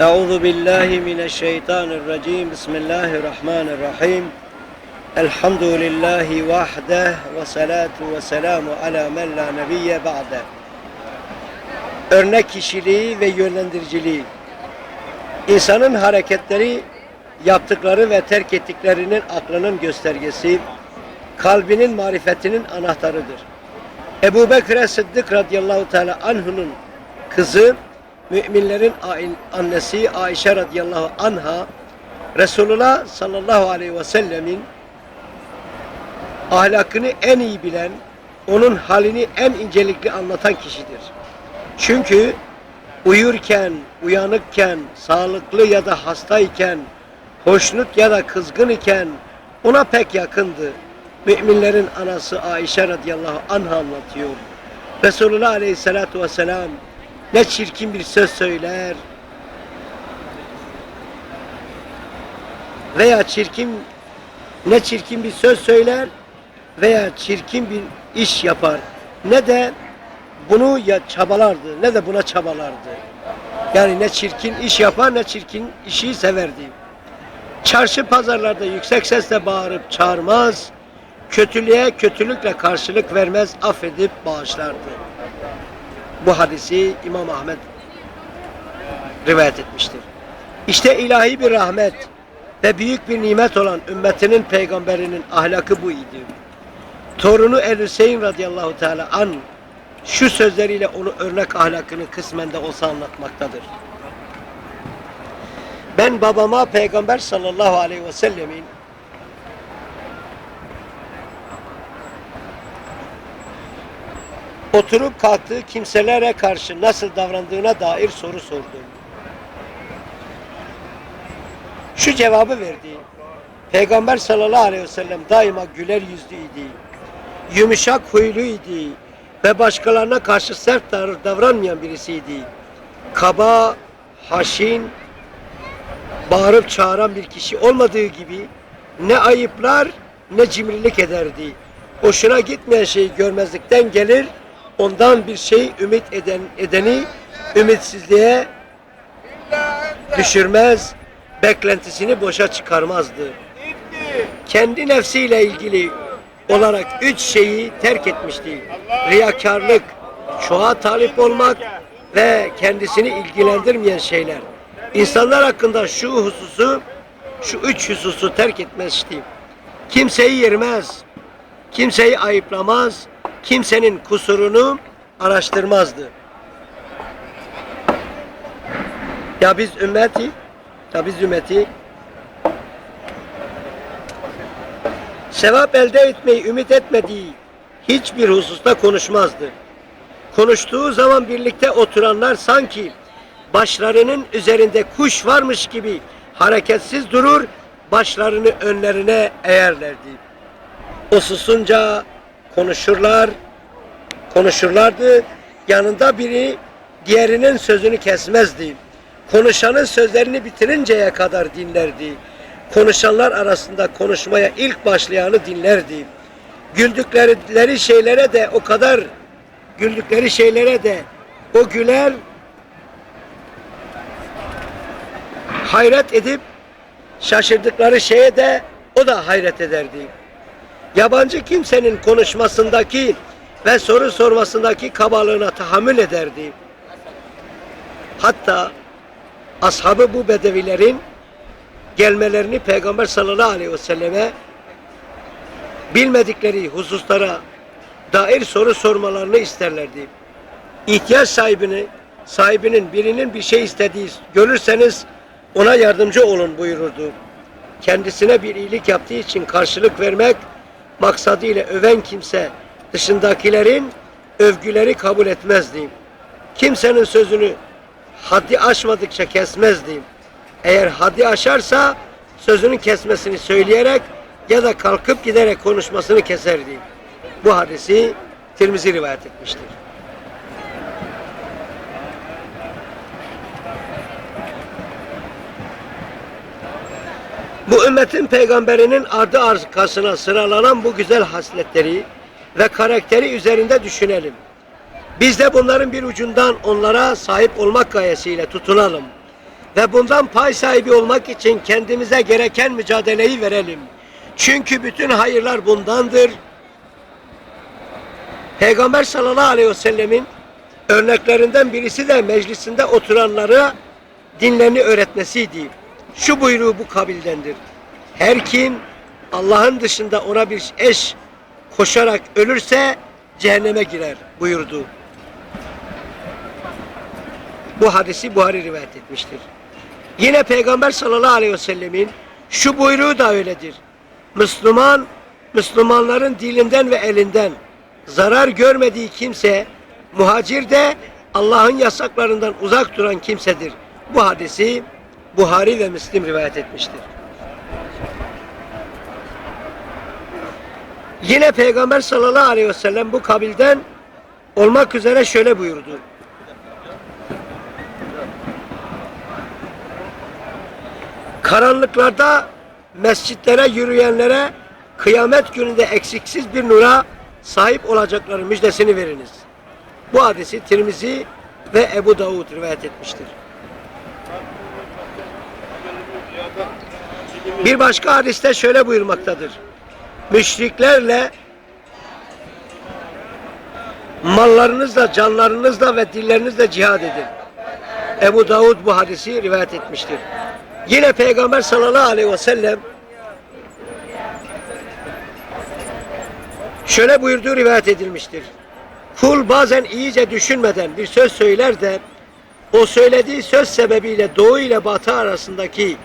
Euzu billahi mineşşeytanirracim. Bismillahirrahmanirrahim. Elhamdülillahi vahde ve salatu ve selamu ala men la nebiye ba'de. Örnek kişiliği ve yönlendiriciliği. İnsanın hareketleri yaptıkları ve terk ettiklerinin aklının göstergesi, kalbinin marifetinin anahtarıdır. Ebu Bekir Sıddık radıyallahu teala anh'ın kızı müminlerin annesi Ayşe radıyallahu anha, Resulullah sallallahu aleyhi ve sellemin ahlakını en iyi bilen, onun halini en incelikli anlatan kişidir. Çünkü uyurken, uyanıkken, sağlıklı ya da hastayken, hoşnut ya da kızgın iken ona pek yakındı. Müminlerin anası Ayşe radıyallahu anha anlatıyor. Resulullah aleyhissalatu vesselam ne çirkin bir söz söyler veya çirkin ne çirkin bir söz söyler veya çirkin bir iş yapar ne de bunu ya çabalardı ne de buna çabalardı. Yani ne çirkin iş yapar ne çirkin işi severdi. Çarşı pazarlarda yüksek sesle bağırıp çağırmaz, kötülüğe kötülükle karşılık vermez, affedip bağışlardı. Bu hadisi İmam Ahmet rivayet etmiştir. İşte ilahi bir rahmet ve büyük bir nimet olan ümmetinin peygamberinin ahlakı bu idi. Torunu El Hüseyin radıyallahu teala an şu sözleriyle onu örnek ahlakını kısmen de olsa anlatmaktadır. Ben babama peygamber sallallahu aleyhi ve sellemin oturup kalktığı kimselere karşı nasıl davrandığına dair soru sordum. Şu cevabı verdi. Peygamber sallallahu aleyhi ve sellem daima güler yüzlüydi. Yumuşak huyluydu ve başkalarına karşı sert davr- davranmayan birisiydi. Kaba, haşin, bağırıp çağıran bir kişi olmadığı gibi ne ayıplar ne cimrilik ederdi. Hoşuna gitmeyen şeyi görmezlikten gelir, ondan bir şey ümit eden edeni ümitsizliğe düşürmez, beklentisini boşa çıkarmazdı. Kendi nefsiyle ilgili olarak üç şeyi terk etmişti. Riyakarlık, şoğa talip olmak ve kendisini ilgilendirmeyen şeyler. İnsanlar hakkında şu hususu, şu üç hususu terk etmişti. Kimseyi yermez, kimseyi ayıplamaz, kimsenin kusurunu araştırmazdı. Ya biz ümmeti, ya biz ümmeti sevap elde etmeyi ümit etmediği hiçbir hususta konuşmazdı. Konuştuğu zaman birlikte oturanlar sanki başlarının üzerinde kuş varmış gibi hareketsiz durur, başlarını önlerine eğerlerdi. O susunca konuşurlar, konuşurlardı. Yanında biri diğerinin sözünü kesmezdi. Konuşanın sözlerini bitirinceye kadar dinlerdi. Konuşanlar arasında konuşmaya ilk başlayanı dinlerdi. Güldükleri şeylere de o kadar güldükleri şeylere de o güler hayret edip şaşırdıkları şeye de o da hayret ederdi. Yabancı kimsenin konuşmasındaki ve soru sormasındaki kabalığına tahammül ederdi. Hatta ashabı bu bedevilerin gelmelerini Peygamber sallallahu aleyhi ve selleme bilmedikleri hususlara dair soru sormalarını isterlerdi. İhtiyaç sahibini, sahibinin birinin bir şey istediği görürseniz ona yardımcı olun buyururdu. Kendisine bir iyilik yaptığı için karşılık vermek maksadıyla öven kimse dışındakilerin övgüleri kabul etmezdi. Kimsenin sözünü haddi aşmadıkça kesmezdi. Eğer haddi aşarsa sözünün kesmesini söyleyerek ya da kalkıp giderek konuşmasını keserdi. Bu hadisi Tirmizi rivayet etmiştir. Bu ümmetin peygamberinin ardı arkasına sıralanan bu güzel hasletleri ve karakteri üzerinde düşünelim. Biz de bunların bir ucundan onlara sahip olmak gayesiyle tutunalım. Ve bundan pay sahibi olmak için kendimize gereken mücadeleyi verelim. Çünkü bütün hayırlar bundandır. Peygamber sallallahu aleyhi ve sellemin örneklerinden birisi de meclisinde oturanlara dinlerini öğretmesiydi. Şu buyruğu bu kabildendir. Her kim Allah'ın dışında ona bir eş koşarak ölürse cehenneme girer buyurdu. Bu hadisi Buhari rivayet etmiştir. Yine Peygamber sallallahu aleyhi ve sellemin şu buyruğu da öyledir. Müslüman, Müslümanların dilinden ve elinden zarar görmediği kimse, muhacir de Allah'ın yasaklarından uzak duran kimsedir. Bu hadisi Buhari ve Müslim rivayet etmiştir. Yine Peygamber sallallahu aleyhi ve sellem bu kabilden olmak üzere şöyle buyurdu. Karanlıklarda mescitlere yürüyenlere kıyamet gününde eksiksiz bir nura sahip olacakları müjdesini veriniz. Bu hadisi Tirmizi ve Ebu Davud rivayet etmiştir. Bir başka hadiste şöyle buyurmaktadır. Müşriklerle mallarınızla, canlarınızla ve dillerinizle cihad edin. Ebu Davud bu hadisi rivayet etmiştir. Yine Peygamber sallallahu aleyhi ve sellem şöyle buyurduğu rivayet edilmiştir. Kul bazen iyice düşünmeden bir söz söyler de o söylediği söz sebebiyle doğu ile batı arasındaki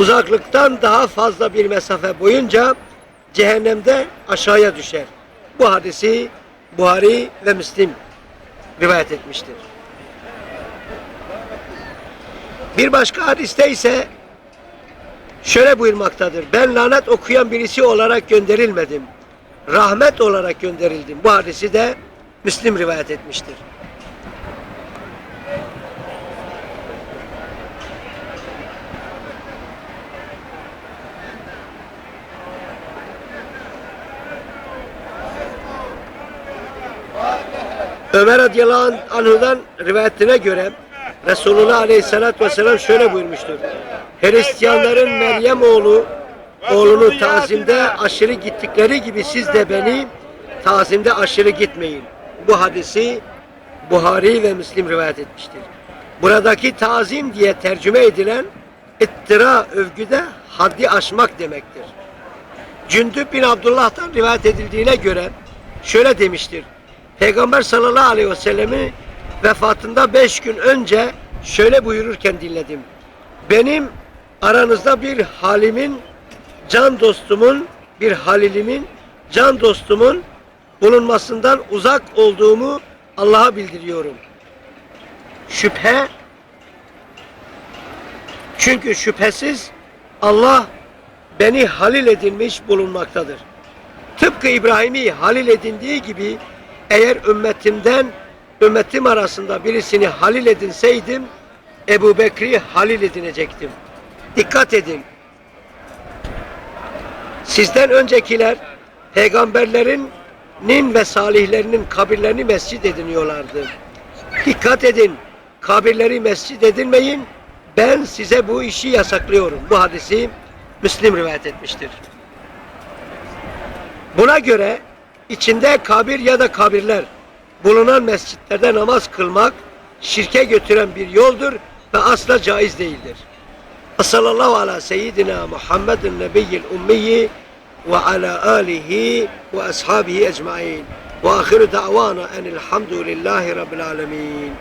uzaklıktan daha fazla bir mesafe boyunca cehennemde aşağıya düşer. Bu hadisi Buhari ve Müslim rivayet etmiştir. Bir başka hadiste ise şöyle buyurmaktadır. Ben lanet okuyan birisi olarak gönderilmedim. Rahmet olarak gönderildim. Bu hadisi de Müslim rivayet etmiştir. Ömer radıyallahu anhu'dan rivayetine göre Resulullah aleyhissalatü vesselam şöyle buyurmuştur. Hristiyanların Meryem oğlu oğlunu tazimde aşırı gittikleri gibi siz de beni tazimde aşırı gitmeyin. Bu hadisi Buhari ve Müslim rivayet etmiştir. Buradaki tazim diye tercüme edilen ittira övgüde haddi aşmak demektir. Cündüb bin Abdullah'tan rivayet edildiğine göre şöyle demiştir. Peygamber sallallahu aleyhi ve sellemi vefatında beş gün önce şöyle buyururken dinledim. Benim aranızda bir halimin, can dostumun, bir halilimin, can dostumun bulunmasından uzak olduğumu Allah'a bildiriyorum. Şüphe çünkü şüphesiz Allah beni halil edilmiş bulunmaktadır. Tıpkı İbrahim'i halil edindiği gibi eğer ümmetimden ümmetim arasında birisini halil edinseydim Ebu Bekri halil edinecektim. Dikkat edin. Sizden öncekiler peygamberlerinin ve salihlerinin kabirlerini mescid ediniyorlardı. Dikkat edin. Kabirleri mescid edinmeyin. Ben size bu işi yasaklıyorum. Bu hadisi Müslim rivayet etmiştir. Buna göre içinde kabir ya da kabirler bulunan mescitlerde namaz kılmak şirke götüren bir yoldur ve asla caiz değildir. Sallallahu ala seyyidina Muhammedin nebiyyil ummiyi ve ala alihi ve ashabihi ecmain. Ve ahiru da'vana enilhamdülillahi rabbil alemin.